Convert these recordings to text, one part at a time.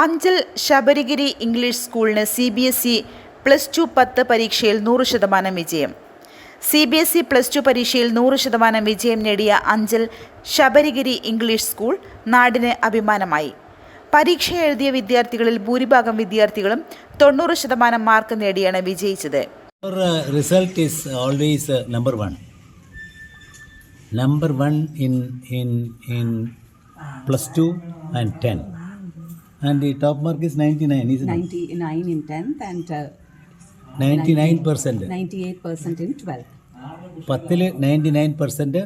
Anchal Sabarigiri English സ്കൂളിന് C B S E plus two പത്ത് പരീക്ഷയിൽ നൂറ് ശതമാനം വിജയം. C B S E plus two പരീക്ഷയിൽ നൂറ് ശതമാനം വിജയം നേടിയ അഞ്ചൽ ശബരിഗിരി ഇംഗ്ലീഷ് സ്കൂൾ നാടിന് അഭിമാനമായി. പരീക്ഷ എഴുതിയ വിദ്യാർത്ഥികളിൽ ഭൂരിഭാഗം വിദ്യാർത്ഥികളും തൊണ്ണൂറ് ശതമാനം മാർക്ക് നേടിയാണ് വിജയിച്ചത്. Result is always number one number one in in in plus two and two and the top mark is ninety nine, isn't it? 99 in 10th and uh, Ninety nine percent. 98 percent in 12th. പത്തിൽ ninety nine percent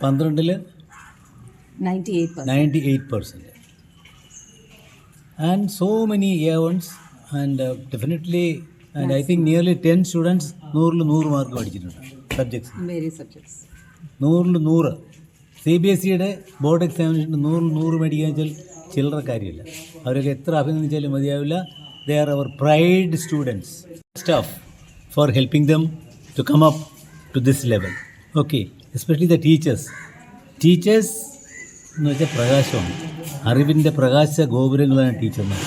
പന്ത്രണ്ടിൽ 98%. Ninety eight percent and so many a ones and definitely and I think nearly ten students നൂറിൽ നൂറ് mark പഠിച്ചിട്ടുണ്ട് subjects Various subjects. നൂറിൽ നൂറ് C B S സിയുടെ board examination നൂറിൽ നൂറ് മേടിക്കുക വെച്ചാൽ ചില്ലറ കാര്യമില്ല. അവരൊക്കെ എത്ര അഭിനന്ദിച്ചാലും മതിയാവില്ല. They are our pride students staff for helping them to come up to this level okay especially the teachers teachers എന്ന് വെച്ചാൽ പ്രകാശമാണ്. അറിവിന്റെ പ്രകാശ ഗോപുരങ്ങളാണ് ടീച്ചർമാർ.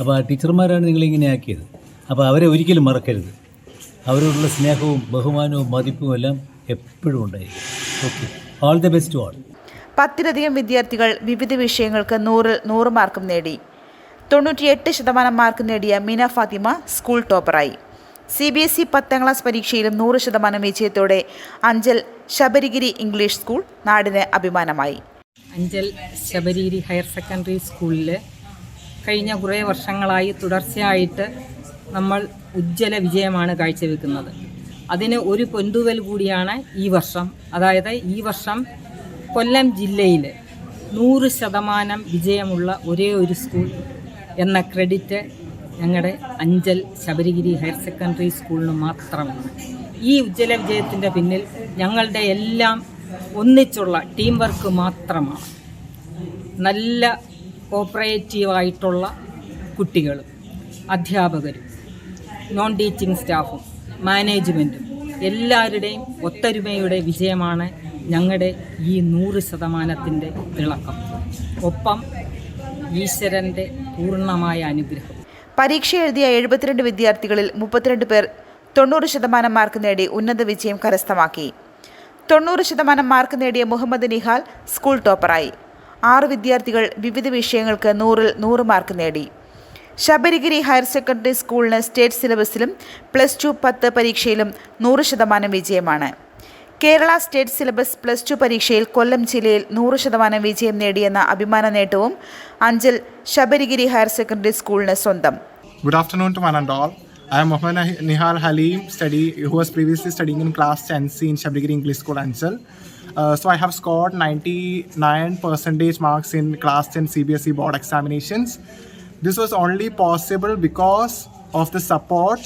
അപ്പോൾ ആ ടീച്ചർമാരാണ് നിങ്ങളിങ്ങനെ ആക്കിയത്. അപ്പോൾ അവരെ ഒരിക്കലും മറക്കരുത്. അവരോടുള്ള സ്നേഹവും ബഹുമാനവും മതിപ്പും എല്ലാം എപ്പോഴും ഉണ്ടായിരിക്കും. Okay all the best all പത്തിലധികം വിദ്യാർത്ഥികൾ വിവിധ വിഷയങ്ങൾക്ക് നൂറിൽ നൂറ് മാർക്കും നേടി. തൊണ്ണൂറ്റിയെട്ട് ശതമാനം മാർക്ക് നേടിയ മീന ഫാത്തിമ സ്കൂൾ ടോപ്പറായി. സി ബി എസ് ഇ പത്താം ക്ലാസ് പരീക്ഷയിലും നൂറ് ശതമാനം വിജയത്തോടെ അഞ്ചൽ ശബരിഗിരി ഇംഗ്ലീഷ് സ്കൂൾ നാടിന് അഭിമാനമായി. അഞ്ചൽ ശബരിഗിരി ഹയർ സെക്കൻഡറി സ്കൂളിൽ കഴിഞ്ഞ കുറേ വർഷങ്ങളായി തുടർച്ചയായിട്ട് നമ്മൾ ഉജ്ജ്വല വിജയമാണ് കാഴ്ചവെക്കുന്നത്. അതിന് ഒരു പൊന്തുവൽ കൂടിയാണ് ഈ വർഷം. അതായത് ഈ വർഷം കൊല്ലം ജില്ലയിൽ നൂറ് ശതമാനം വിജയമുള്ള ഒരേ ഒരു സ്കൂൾ എന്ന ക്രെഡിറ്റ് ഞങ്ങളുടെ അഞ്ചൽ ശബരിഗിരി ഹയർ സെക്കൻഡറി സ്കൂളിന് മാത്രമാണ്. ഈ ഉജ്ജ്വല വിജയത്തിന്റെ പിന്നിൽ ഞങ്ങളുടെ എല്ലാം ഒന്നിച്ചുള്ള ടീം വർക്ക് മാത്രമാണ്. നല്ല കോപ്പറേറ്റീവായിട്ടുള്ള കുട്ടികളും അധ്യാപകരും നോൺ ടീച്ചിങ് സ്റ്റാഫും മാനേജ്മെന്റും എല്ലാവരുടെയും ഒത്തൊരുമയുടെ വിജയമാണ് ഞങ്ങളുടെ ഈ നൂറ് ശതമാനത്തിന്റെ തിളക്കം. ഒപ്പം ഈശ്വരന്റെ പൂർണമായ അനുഗ്രഹം. പരീക്ഷ എഴുതിയ എഴുപത്തിരണ്ട് വിദ്യാർത്ഥികളിൽ മുപ്പത്തിരണ്ട് പേർ തൊണ്ണൂറ് ശതമാനം മാർക്ക് നേടി ഉന്നത വിജയം കരസ്ഥമാക്കി. തൊണ്ണൂറ് ശതമാനം മാർക്ക് നേടിയ മുഹമ്മദ് നിഹാൽ സ്കൂൾ ടോപ്പറായി. ആറ് വിദ്യാർത്ഥികൾ വിവിധ വിഷയങ്ങൾക്ക് നൂറിൽ നൂറ് മാർക്ക് നേടി. ശബരിഗിരി ഹയർ സെക്കൻഡറി സ്കൂളിന് സ്റ്റേറ്റ് സിലബസിലും പ്ലസ് ടു പത്ത് പരീക്ഷയിലും നൂറ് ശതമാനം വിജയമാണ്. Kerala state syllabus plus two പരീക്ഷയിൽ കൊല്ലം ജില്ലയിൽ നൂറ് ശതമാനം വിജയം നേടിയെന്ന അഭിമാന നേട്ടവും അഞ്ചൽ ശബരിഗിരി ഹയർ സെക്കൻഡറി സ്കൂളിന് സ്വന്തം. Good afternoon to മനോൾ I'm Muhammad Nihal Haleem study who was previously studying in class ten C in Sabarigiri English school Anchal so I have scored ninety nine percentage marks in class ten C B S E board examinations this was only possible because of the support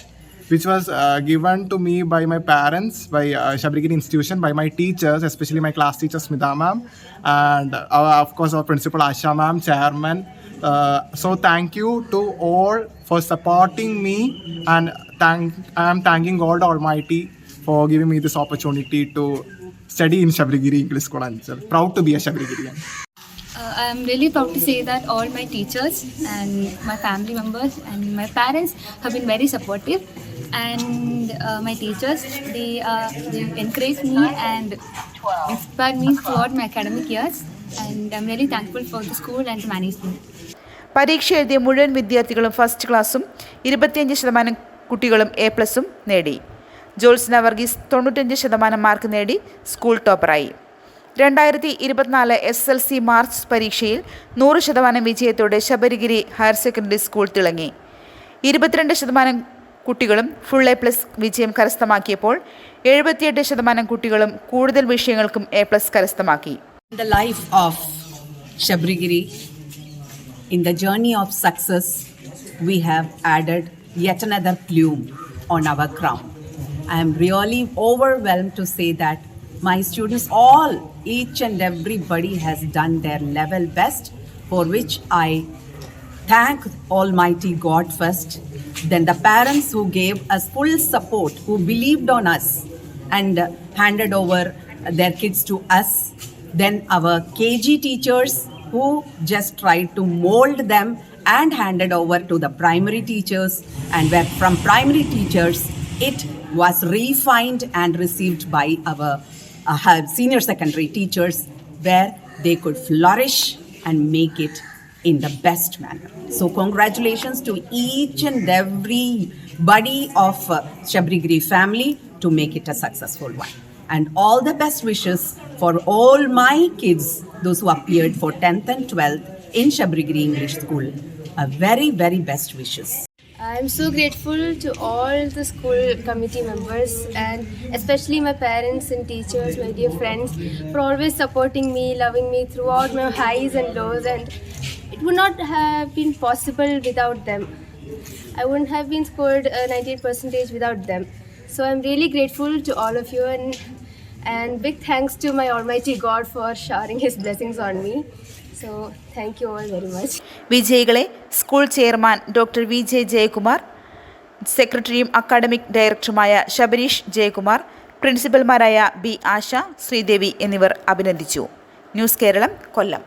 which was uh, given to me by my parents, by uh, Shabligiri institution, by my teachers, especially my class teacher Smita ma'am, and our, of course our principal Asha ma'am, chairman. Uh, so thank you to all for supporting me, and thank I am thanking God Almighty for giving me this opportunity to study in Shabligiri English School. Ansel. Proud to be a Shabligirian. Uh, I am really proud to say that all my teachers and my family members and my parents have been very supportive. And uh, my teachers, they uh, they encouraged me and inspired me throughout my academic years. And I'm really thankful for the school and the management. പരീക്ഷ എഴുതിയ മുഴുവൻ വിദ്യാർത്ഥികളും first ക്ലാസ്സും ഇരുപത്തിയഞ്ച് ശതമാനം കുട്ടികളും A പ്ലസും നേടി ജോത്സ്ന വർഗീസ് തൊണ്ണൂറ്റഞ്ച് ശതമാനം മാർക്ക് നേടി സ്കൂൾ ടോപ്പറായി രണ്ടായിരത്തി ഇരുപത്തിനാല് എസ് എൽ സി മാർച്ച് പരീക്ഷയിൽ നൂറ് ശതമാനം വിജയത്തോടെ ശബരിഗിരി ഹയർ സെക്കൻഡറി സ്കൂൾ തിളങ്ങി ഇരുപത്തിരണ്ട് ശതമാനം കുട്ടികളും ഫുൾ എ പ്ലസ് വിജയം കരസ്ഥമാക്കിയപ്പോൾ എഴുപത്തിയെട്ട് ശതമാനം കുട്ടികളും കൂടുതൽ വിഷയങ്ങൾക്കും എ പ്ലസ് കരസ്ഥമാക്കി. Sabarigiri in the journey of success we have added yet another plume on our crown I'm really overwhelm to say that my students all each and every has done their level best for which I thank Almighty God first, then the parents who gave us full support, who believed on us and handed over their kids to us, then our KG teachers who just tried to mold them and handed over to the primary teachers and where from primary teachers it was refined and received by our uh, senior secondary teachers where they could flourish and make it in the best manner. So, congratulations to each and everybody of uh, Shabrigiri family to make it a successful one. And all the best wishes for all my kids, those who appeared for 10th and 12th in Shabrigiri English School. A very, very best wishes. I'm so grateful to all the school committee members and especially my parents and teachers, my dear friends, for always supporting me, loving me throughout my highs and lows. And it would not have been possible without them. I wouldn't have been scored a 98 percentage without them. So I'm really grateful to all of you and and big thanks to my Almighty God for showering His blessings on me. So thank you all very much. വിജയികളെ school chairman doctor V J Jayakumar സെക്രട്ടറിയും academic ഡയറക്ടറുമായ ശബരീഷ് ജയകുമാർ പ്രിൻസിപ്പൽമാരായ B Asha Sreedevi എന്നിവർ അഭിനന്ദിച്ചു news Keralam കൊല്ലം